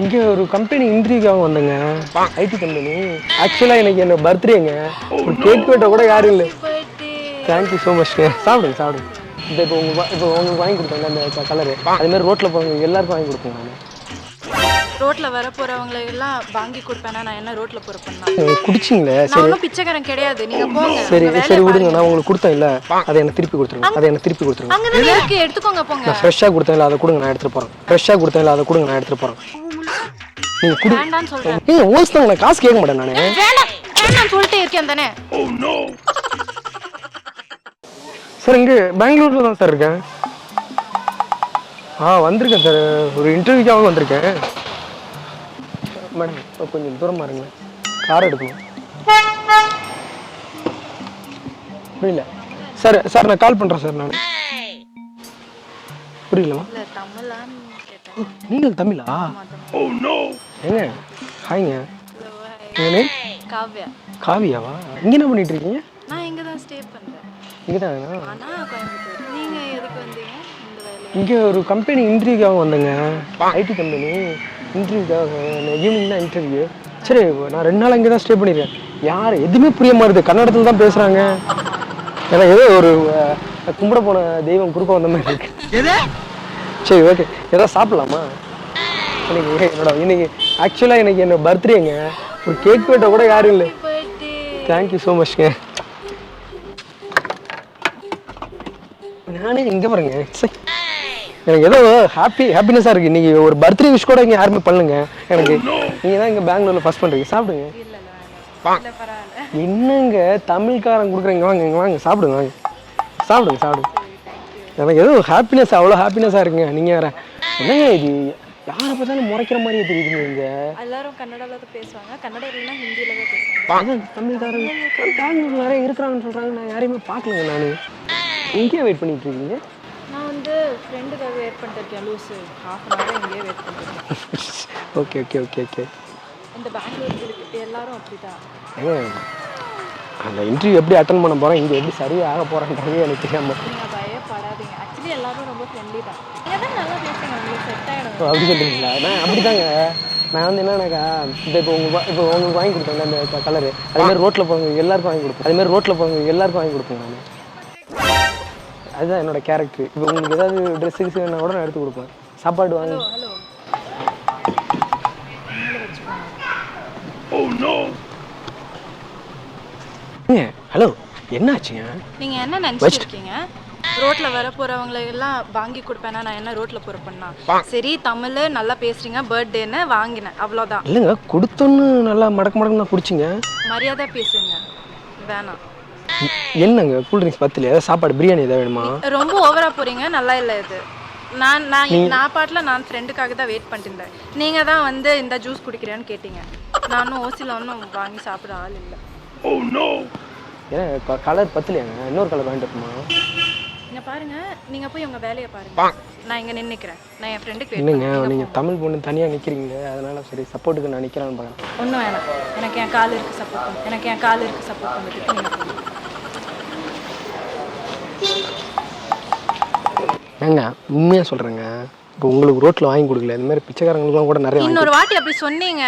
இங்கே ஒரு கம்பெனி இன்டர்வியூக்காக வந்தேங்க. ஐடி கம்பெனி ஆக்சுவலாக எனக்கு என்ன பர்த்டேங்க ஒரு கேக் வெட்ட கூட யாரும் இல்லை. தேங்க்யூ ஸோ மச்ங்க சாப்பிடுங்க சாப்பிடுங்க. இந்த இப்போ உங்க இப்போ உங்களுக்கு வாங்கி கொடுத்தாங்க அந்த கலரு அதுமாதிரி ரோட்டில் போகிறவங்க எல்லாருக்கும் வாங்கி கொடுப்பேன் நான். ரோட்ல வர போறவங்களை எல்லாம் வாங்கி கொடுப்பேனா? நான் என்ன ரோட்ல போற பண்ணா? குடிச்சிங்களே. நான் ஒன்றும் பிச்சைக்காரன் கிடையாது. நீங்க போங்க. சரி சரி விடுங்க. நான் உங்களுக்கு கொடுத்தேன் இல்லை அதை எனக்கு திருப்பி கொடுத்துருங்க. அதை எனக்கு திருப்பி கொடுத்துருங்க. அங்கதானே இருக்கு. எடுத்துக்கோங்க போங்க. நான் ஃப்ரெஷ்ஷாக கொடுத்தேன் அதை கொடுங்க நான் எடுத்துகிட்டு போகிறேன் ஃப்ரெஷ்ஷாக கொடுத்தேன் அதை கொடுங்க நான் எடுத்துகிட்டு போகிறேன் நீங்கள் குடி. சொல்றேன். ஏங்க ஓஸ் தாங்க நான் காசு கேட்க மாட்டேன் நான். வேண்டாம் வேண்டாம் சொல்லிட்டே இருக்கேன் தானே. சார் இங்கே பெங்களூரில் தான் சார் இருக்கேன். ஆ வந்திருக்கேன் சார். ஒரு இன்டர்வியூக்காக வந்திருக்கேன். மேடம் கொஞ்சம் தூரமாக இருங்க. கார் எடுக்கணும். புரியல. சார் சார் நான் கால் பண்ணுறேன் சார் நான். புரியலமா இல்ல தமிழான்னு கேட்டேன். நீங்கள் ஏங்க ஹாய்ங்க உங்க name? காவ்யா. காவியாவா? இங்கே என்ன பண்ணிட்டு இருக்கீங்க? நான் இங்க தான் ஸ்டே பண்றேன். இங்கே தானா ஆனா கோயம்புத்தூர். நீங்க எதுக்கு வந்தீங்க? இங்கே ஒரு கம்பெனி இன்டர்வியூக்காக வந்தேங்க. ஐடி கம்பெனி இன்டர்வியூக்காக ஈவினிங் தான் இன்டர்வியூ சரி நான் ரெண்டு நாள் இங்கே தான் ஸ்டே பண்ணியிருக்கேன் யார்? எதுவுமே புரிய மாட்டுது. கன்னடத்தில் தான் பேசுகிறாங்க ஏன்னா ஏதோ ஒரு கும்பிட போன தெய்வம் குறுக்க வந்த மாதிரி இருக்கு. சரி ஓகே ஏதாவது சாப்பிட்லாமா? இன்னைக்கு என்னோட இன்னைக்கு ஆக்சுவலாக இன்னைக்கு என்ன பர்த்டேங்க ஒரு கேக் வெட்ட கூட யாரும் இல்லை. தேங்க்யூ ஸோ மச்ங்க நானே இங்கே பாருங்க. சை. எனக்கு ஏதோ ஹாப்பி ஹாப்பினஸ்ஸாக இருக்குது இன்றைக்கி ஒரு பர்த்டே விஷ் கூட இங்கே யாருமே பண்ணுங்க எனக்கு நீங்கள் தான் இங்கே பெங்களூரில் ஃபஸ்ட் பண்ணுறீங்க சாப்பிடுங்க. என்னங்க தமிழ்காரன் கொடுக்குறீங்க வாங்க இங்கே வாங்க. சாப்பிடுங்க வாங்க. சாப்பிடுங்க சாப்பிடுங்க. எனக்கு ஏதோ ஹாப்பினஸ் அவ்வளோ ஹாப்பினஸ்ஸாக இருக்குங்க. நீங்கள் வேறு. என்னங்க இது? யாரை பார்த்தாலும் முறைக்கிற மாதிரியே தெரியுதுங்க இங்கே. எல்லாரும் கன்னடால தான் பேசுவாங்க. கன்னடம் இல்லைன்னா ஹிந்தியில தான் பேசுவாங்க. தமிழ்காரங்க பெங்களூர் நிறைய இருக்கிறாங்கன்னு சொல்கிறாங்க நான் யாரையுமே பார்க்கலங்க நான். இங்கேயே வெயிட் பண்ணிட்டு இருக்கீங்க? நான் வந்து ஃப்ரெண்டுக்காக வெயிட் பண்ணிட்டு இருக்கேன் லூஸு ஹாஃப் அன் ஹவர் இங்கேயே வெயிட் பண்ணிட்டு ஓகே ஓகே ஓகே ஓகே இந்த பெங்களூர் இருக்கு எல்லாரும் அப்படிதான். அந்த இன்டர்வியூ எப்படி அட்டன் பண்ண போகிறேன் இங்கே எப்படி சரியாக ஆக போகிறேன்றது எனக்கு தெரியாமல் நீங்க பயப்படாதீங்க. ஆக்சுவலி எல்லாரும் ரொம்ப ஃப்ரெண்ட்லி தான். நீங்க தான் நல்லா பேசுங்க உங்களுக்கு செட் ஆயிடும் ஓ, அப்படி சொல்கிறீங்களா நான் அப்படி தாங்க நான் வந்து என்னன்னாக்கா இந்த இப்போ உங்கள் இப்போ உங்களுக்கு வாங்கி கொடுத்தேன் அந்த கலரு அதுமாதிரி ரோட்டில் போகிறவங்க எல்லாருக்கும் வாங்கி கொடுப்பேன் அதுமாதிரி ரோட்டில் போகிறவங்க எல்லாருக்கும் வாங்கி கொடுப்பேன் நான். அதுதான் என்னோட கேரக்டர் இப்போ உங்களுக்கு ஏதாவது ட்ரெஸ் கிஸ் வேணா கூட நான் எடுத்து கொடுப்பேன். சாப்பாடு வாங்கி ஹலோ என்னாச்சுங்க? நீங்க என்ன நினைச்சிட்டு ரோட்ல வர போறவங்களை எல்லாம் வாங்கி கொடுப்பேனா? நான் என்ன ரோட்ல போற பண்ணா சரி தமிழ் நல்லா பேசுறீங்க பர்த்டேன்னு வாங்கினேன். அவ்வளோதான் இல்லைங்க கொடுத்தோன்னு நல்லா மடக்கு மடக்கு தான் குடிச்சிங்க. மரியாதை பேசுங்க. வேணாம். என்னங்க கூல்ட்ரிங்க்ஸ் பத்தில் ஏதாவது சாப்பாடு பிரியாணி ஏதாவது வேணுமா? ரொம்ப ஓவரா போறீங்க நல்லா இல்லை இது. நான் நான் நான் பாட்டில் நான் ஃப்ரெண்டுக்காக தான் வெயிட் பண்ணிட்டு இருந்தேன். நீங்க தான் வந்து இந்த ஜூஸ் குடிக்கிறேன்னு கேட்டீங்க. நானும் ஓசியில் ஒன்றும் வாங்கி சாப்பிட ஆள் இல்லை. ஏன் கலர் பத்தலையாங்க? இன்னொரு கலர் வாங்கிட்டு இங்க பாருங்க நீங்க போய் உங்க வேலையை பாருங்க. நான் இங்க நின்னுக்கிறேன். நான் என் ஃப்ரெண்டுக்கு இல்லைங்க நீங்கள் தமிழ் பொண்ணு தனியாக நிற்கிறீங்க அதனால சரி சப்போர்ட்டுக்கு நான் நிற்கிறான்னு பார்க்குறேன் ஒன்றும் வேணாம். எனக்கு என் கால் இருக்கு சப்போர்ட் எனக்கு என் கால் இருக்கு சப்போர்ட் நீங்க. ஏங்க உண்மையாக சொல்கிறேங்க இப்போ உங்களுக்கு ரோட்டில் வாங்கி கொடுக்கல இந்த மாதிரி பிச்சைக்காரங்களுக்குலாம் கூட நிறைய இன்னொரு வாட்டி அப்படி சொன்னீங்க.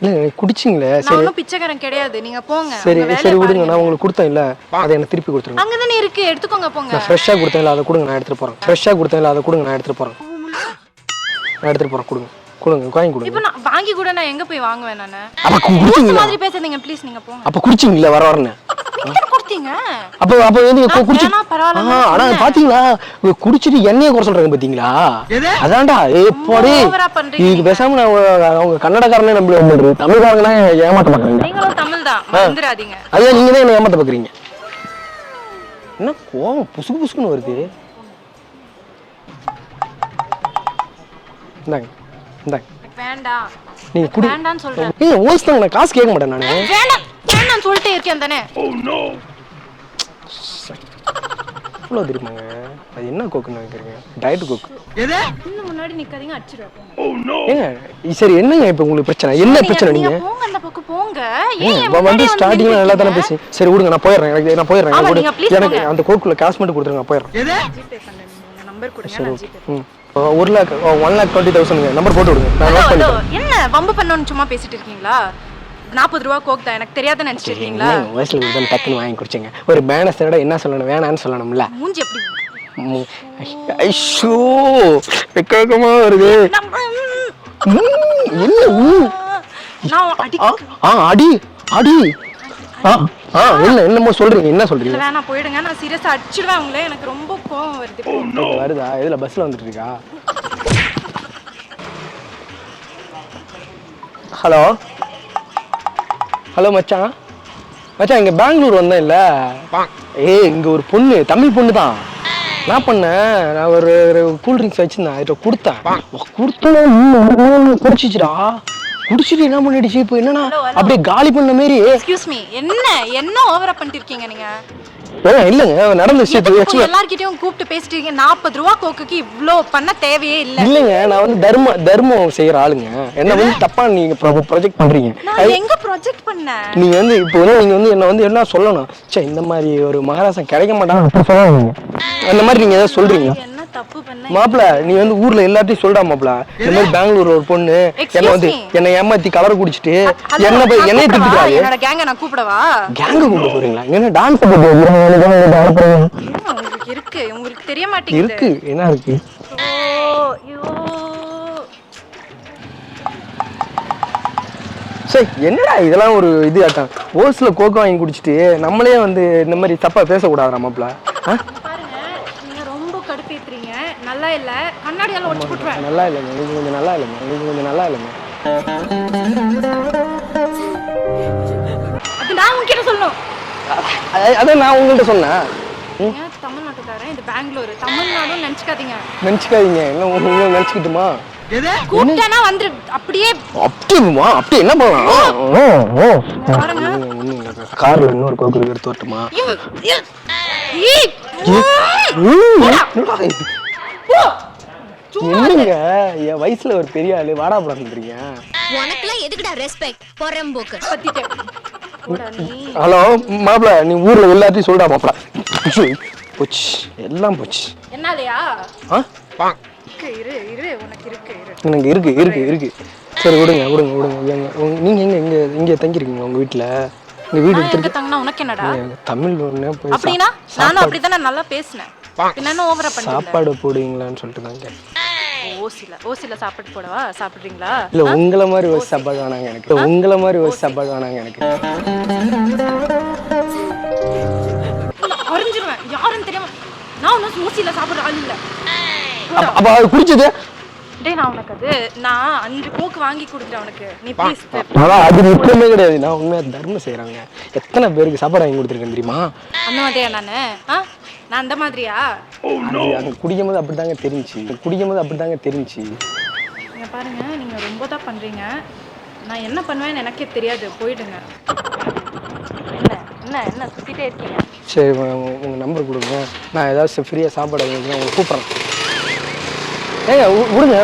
இல்லைங்க குடிச்சிங்களே நான் சரி ஒன்றும் பிச்சைக்காரன் கிடையாது. நீங்க போங்க சரி உங்க சரி விடுங்க. நான் உங்களுக்கு கொடுத்தேன் இல்லை. அதை எனக்கு திருப்பி கொடுத்துருங்க. அங்கதானே இருக்கு. எடுத்துக்கோங்க போங்க. நான் ஃப்ரெஷ்ஷாக கொடுத்தேன் இல்லை அதை கொடுங்க. நான் எடுத்துகிட்டு போகிறேன் ஃப்ரெஷ்ஷாக கொடுத்தேன் இல்லை அதை கொடுங்க. நான் எடுத்துகிட்டு போகிறேன் நான் எடுத்துகிட்டு போகிறேன் கொடுங்க. கொடுங்க வாங்கி கொடுங்க. இப்போ நான் வாங்கி கூட நான் எங்க போய் வாங்குவேன் நானு? அப்போ லூசு குடிச்சிங்களா மாதிரி பேசாதீங்க ப்ளீஸ் நீங்க போங்க. அப்போ குடிச்சிங்களே? வர வரேன்னு. நீங்க என்ன கொடுத்தீங்க அப்போ அப்போ வந்து இப்போ குடிச்சு ஆனா பாத்தீங்களா? குடிச்சிட்டு எண்ணெயை குறை சொல்றாங்க பாத்தீங்களா? அதான்டா பேசாம நான் அவங்க- கன்னடக்காரனே நம்பி பண்றது தமிழ்காரங்கன்னா ஏமாத்த பாக்குறீங்க நீங்களும் தமிழ் தான். வந்துடாதீங்க அதே நீங்க தான் என்ன ஏமாத்த பாக்குறீங்க. என்ன கோவம்? புசுக்கு புசுக்குன்னு வருது. இந்தாங்க இந்தாங்க. வேண்டாம் நீங்க குடி வேண்டாம்னு சொல்றேன். ஏய் ஓஸ் தான் நான் காசு கேட்க மாட்டேன் நானு. வேண்டாம் வேண்டாம் சொல்லிட்டே இருக்கேன் தானே. இவ்வளோ தெரியுமாங்க? அது என்ன கோக்குன்னு நினைக்கிறீங்க? டயட் கோக்கு இன்னும் முன்னாடி நிக்காதீங்க அடிச்சிருவேன். ஏங்க சரி என்னங்க இப்போ உங்களுக்கு பிரச்சனை? என்ன பிரச்சனை நீங்க போங்க அந்த பக்கம் போங்க. ஏன் ஏங்க, என் இப்ப வந்து ஸ்டார்டிங்ல நல்லா தானே? பேசி சரி விடுங்க நான் போயிடுறேன். எனக்கு நான் போயிடுறேன். எனக்கு. அந்த கோக்குள்ள காசு மட்டும் கொடுத்துருங்க நான் போயிடுறேன். ஜிபே பண்ணுங்க நம்பர் கொடுங்க நான் ஜிபே ம். ஒரு லேக் ஒன் லேக் டுவெண்ட்டி தௌசண்ட்ங்க நம்பர் போட்டு விடுங்க. நான் என்ன வம்பு பண்ணணும்னு சும்மா பேசிட்டு இருக்கீங்களா? நாற்பது ரூபா கோக் தான் எனக்கு தெரியாத நினைச்சிட்டு இருக்கீங்களா வயசுல டக்குன்னு வாங்கி குடிச்சிங்க. ஒரு பேனஸோட என்ன சொல்லணும் வேணான்னு சொல்லணும்ல. மூஞ்சி எப்படி. ஐஷோ வெக்கமா வருது. அடி அடி. ஆ என்ன என்னமோ சொல்றீங்க என்ன சொல்றீங்க? வேணாம் போயிடுங்க. நான் சீரியஸா அடிச்சிடுவேன் உங்களே எனக்கு ரொம்ப கோவம். வருதா. இதுல பஸ்ல வந்துட்டு இருக்கா ஹலோ? ஹலோ மச்சான். மச்சான் இங்க பெங்களூர் வந்தேன் இல்ல ஏய் இங்க ஒரு பொண்ணு தமிழ் பொண்ணு தான் என்ன பண்ணேன் நான் ஒரு கூல் ட்ரிங்க்ஸ் வச்சிருந்தேன் அதிட்ட கொடுத்தேன். கொடுத்தோம் குடிச்சிச்சுடா. குடிச்சிட்டு என்ன பண்ணிடுச்சு? இப்போ என்னன்னா. அப்படியே காலி பண்ண மாரி எக்ஸ்கியூஸ் மீ என்ன என்ன ஓவரா பண்ணிட்டு இருக்கீங்க நீங்க? இல்லைங்க நடந்த விஷயத்துக்கு எல்லார்கிட்டயும் கூப்பிட்டு பேசிட்டு இருக்கீங்க நாற்பது ரூபா கோக்குக்கு இவ்ளோ பண்ண தேவையே இல்ல. இல்லைங்க நான் வந்து தர்ம தர்மம் செய்யற ஆளுங்க. என்ன வந்து தப்பா நீங்க ப்ரொஜெக்ட் பண்றீங்க. நான் எங்க ப்ராஜெக்ட் பண்ணேன் நீங்க வந்து இப்போ வந்து நீங்க வந்து என்ன வந்து என்ன சொல்லணும்? சே இந்த மாதிரி ஒரு மகாராசன் கிடைக்க மாட்டாங்க அந்த மாதிரி நீங்க ஏதாவது சொல்றீங்க பண்ண மாப்பிள நீ வந்து ஊர்ல எல்லாத்தையும் சொல்றா மாப்பிள. இந்த மாதிரி பெங்களூர் ஒரு பொண்ணு என்ன வந்து. என்னை ஏமாத்தி கலர் குடிச்சிட்டு என்ன போய் என்னைய? திட்டுறாரு. என்னோட கேங்க நான் கூப்பிடவா? கேங்க கூப்பிட்டு போறீங்களா? என்ன டான்ஸ் உங்களுக்கு இருக்கு. உங்களுக்கு தெரிய மாட்டேங்குது. இருக்கு. என்ன இருக்கு? ஓ ஐயோ. சரி என்னடா இதெல்லாம் ஒரு இது ஆட்டம் ஓஸ்ல கோக்கோ வாங்கி குடிச்சிட்டு நம்மளே வந்து இந்த மாதிரி தப்பா பேசக்கூடாதா மாப்பிள ஆ பாருங்க நீங்க ரொம்ப கடுப்பேத்துறீங்க நல்லா இல்ல. கண்ணாடியால ஒடிச்சு போட்டுருவேன் நல்லா இல்லைங்க. நீங்க கொஞ்சம் நல்லா இல்லைங்க. நீங்க கொஞ்சம் நல்லா இல்லைங்க. அது நான் உங்ககிட்ட சொல்லணும். அ- அதான் நான் உங்கள்கிட்ட சொன்னேன். ஏன் தமிழ்நாட்டுக்காரன்? இது பெங்களூர். தமிழ்நாடுன்னு நினைச்சுக்காதீங்க. நினச்சிக்காதீங்க. என்ன உங்களை நினச்சிக்கிட்டுமா? கூப்பிட்டேன்னா வந்துரு. அப்படியே அப்படியுமா அப்படி என்ன பண்ணலாம்? கார்ல இன்னொரு எடுத்து வரட்டுமா? என்னங்க என் வயசுல ஒரு பெரிய ஆளு வாடா படம் சொல்றீங்க உனக்குலாம் எதுக்குடா ரெஸ்பெக்ட் பொறம்போக்கு ஹலோ மாப்பிள நீ ஊர்ல எல்லாத்தையும் சொல்டா மாப்பிள. போச்சு எல்லாம் போச்சு. என்னாலயா? எனக்கு இருக்கு இருக்கு இருக்கு. சரி விடுங்க விடுங்க விடுங்க எங்க நீங்க எங்க இங்க இங்க தங்கிருக்கீங்க உங்க வீட்ல? உங்க வீடு எங்க எடுத்துருக்கு தங்கினா உனக்கு என்னடா? தமிழ் ஒண்ணே அப்படின்னா நானும் அப்படித்தானே நல்லா பேசினேன். என்ன ஓவரா சாப்பாடு போடுவீங்களான்னு சொல்லிட்டு தான் கேட்டேன். ஓசில ஓசில சாப்பாடு போடவா? சாப்பிடுறீங்களா? இல்ல உங்களை மாதிரி ஒரு சாப்பாடு வேணாங்க எனக்கு. உங்களை மாதிரி ஒரு சாப்பாடு வேணாங்க எனக்கு. குறைஞ்சிருவேன் யாருன்னு தெரியாம நான் ஒன்றும் ஓசில சாப்பிடுற ஆள் இல்ல. அப்ப- அப்ப அது குடிச்சது? டேய் நான் உனக்கு அது நான் அஞ்சு கோக்கு வாங்கி கொடுக்குறேன் உனக்கு. நீ ப்ளீஸ் அதான் அது நிச்சயமே கிடையாது. நான் உண்மையா தர்மம் செய்றாங்க எத்தனை பேருக்கு சாப்பாடு வாங்கி கொடுத்துருக்கேன் தெரியுமா? அந்த மாதிரியா நானு? ஆ? நான் அந்த மாதிரியா? அது அங்க குடிக்கும் போது அப்படிதாங்க தெரிஞ்சுச்சு குடிக்கும் போது அப்படிதாங்க தெரிஞ்சுச்சு இங்க பாருங்க நீங்க ரொம்ப தான் பண்றீங்க. நான் என்ன பண்ணுவேன்னு எனக்கே தெரியாது. போயிடுங்க. என்ன என்ன என்ன சுத்திட்டே இருக்கீங்க? சரி உ- உ- உங்க நம்பர் கொடுங்க. நான் ஏதாவது ஃப்ரீயாக சாப்பாடு வாங்கினா உங்களை கூப்பிட்றேன். ஏங்க விடுங்க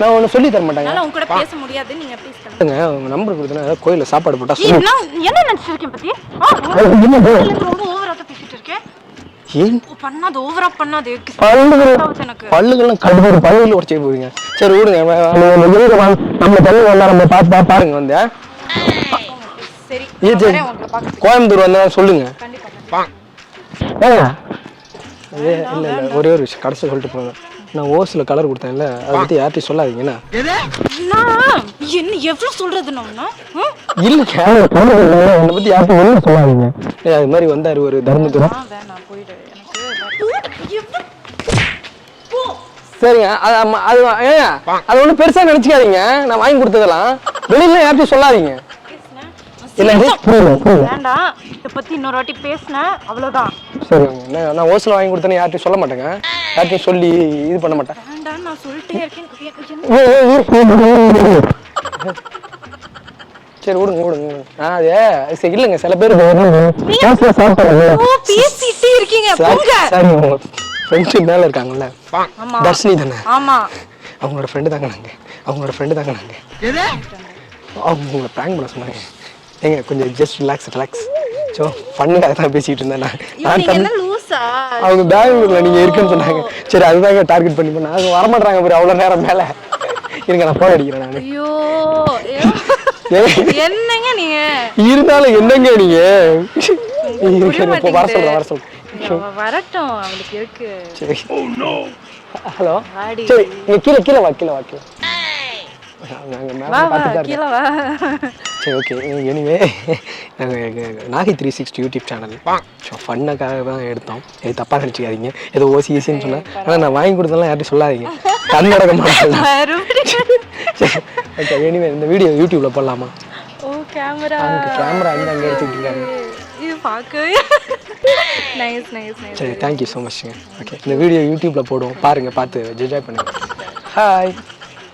நான் ஒன்று சொல்லி தர மாட்டேங்க உங்க கூட பேச முடியாது நீங்க ப்ளீஸ் பண்ணுங்க இல்லைங்க உங்க நம்பர் கொடுத்தனா ஏதாவது கோயிலில் சாப்பாடு போட்டா சொல்லுங்க என்ன நினைச்சிருக்கேன் பத்தி ரொம்ப ஓவரா பேசிட்டு இருக்கேன் ஏன் ஓ, பண்ணாது ஓவரா பண்ணாது பல்லுகள் பல்லுகள்லாம் கடுப்பு பல்லுகள் உடச்சி போவீங்க சரி விடுங்க நம்ம தண்ணி வந்தா நம்ம பார்த்து பார்த்து பாருங்க வந்து சரி கோயம்புத்தூர் வந்தா சொல்லுங்க கண்டிப்பா கண்டிப்பா. ஏங்க ஏ இல்லை இல்லை ஒரே ஒரு விஷயம் கடைசி சொல்லிட்டு போங்க நான் ஓஸில் கலர் கொடுத்தேன்ல அதை பற்றி யார்ட்டையும் சொல்லாதீங்கண்ணா நான் என்ன எவ்வளவு சொல்றது இல்லைங்க என்னை பற்றி யார்ட்டையும் ஒன்றும் சொல்லாதீங்க. ஏ அது மாதிரி வந்தார் ஒரு போ சரிங்க அது அது ஏங்க அது ஒன்றும் பெருசாக நினச்சிக்காதீங்க. நான் வாங்கி கொடுத்ததெல்லாம் வெளியில யார்ட்டையும் சொல்லாதீங்க. இல்லை வேண்டாம் இதை பத்தி இன்னொரு வாட்டி பேசினேன். அவ்வளவுதான். சரிங்க நான் நான் ஓசில் வாங்கி கொடுத்தேன்னு யார்ட்டையும் சொல்ல மாட்டேங்க. யார்ட்டையும் சொல்லி இது பண்ண மாட்டேன் வேண்டாம் நான் சொல்லிட்டே இருக்கேன் என்ன- சரி விடுங்க விடுங்க. ஆ அது சரி இல்லைங்க சில பேர் பேசிட்டே இருக்கீங்க போங்க சரி உங்க ஃப்ரெண்ட்ஸ் மேலே இருக்காங்கல்ல ஆமா தர்ஷினி தானே ஆமா அவங்களோட ஃப்ரெண்டு தாங்க நாங்கள் அவங்களோட ஃப்ரெண்டு தாங்க நாங்கள் அவங்க உங்களை ப்ராங்க் பண்ண சொன்னாங்க ஏங்க கொஞ்சம் ஜஸ்ட் ரிலாக்ஸ் ரிலாக்ஸ் ஸோ ஃபண்ணுக்காக தான் பேசிகிட்டு இருந்தேன் நான் அவங்க பெங்களூர்ல நீங்க இருக்குன்னு சொன்னாங்க. சரி அதுதாங்க டார்கெட் பண்ணி பண்ண. அவங்க வரமாட்டாங்க பாரு அவ்வளவு நேரம் மேல. இருங்க நான் போன் அடிக்கிறேன் நான். ஐயோ என்னங்க நீங்க? இருந்தாலும் என்னங்க நீங்க? வர சொல்றேன் வர. சொல்றேன். வரட்டும் அவளுக்கு இருக்கு. சரி. ஹலோ. வாடி. சரி நீ கீழே கீழே வா கீழே வா கீழே. சரி ஓகே எனிவே நாங்கள் Nagai three sixty YouTube channel so ஃபன்னுக்காக தான் எடுத்தோம். இது தப்பாக நினச்சிக்காதீங்க. ஏதோ ஓசி ஈஸின்னு சொன்னேன் ஆனால் நான் வாங்கி கொடுத்தலாம் யார்ட்டும் சொல்லாதீங்க. கண்ணடக்க மாட்டேன். ஓகே எனிவே இந்த வீடியோ யூடியூப்பில் போடலாமா? ஓ கேமரா கேமரா அங்கே அங்கே எடுத்துக்கிட்டு இருக்காங்க இது பார்க்கவே. நைஸ் நைஸ் நைஸ் சரி தேங்க்யூ ஸோ மச்ங்க ஓகே இந்த வீடியோ யூடியூப்பில் போடுவோம். பாருங்கள் பார்த்து என்ஜாய் பண்ணுங்கள் ஹாய்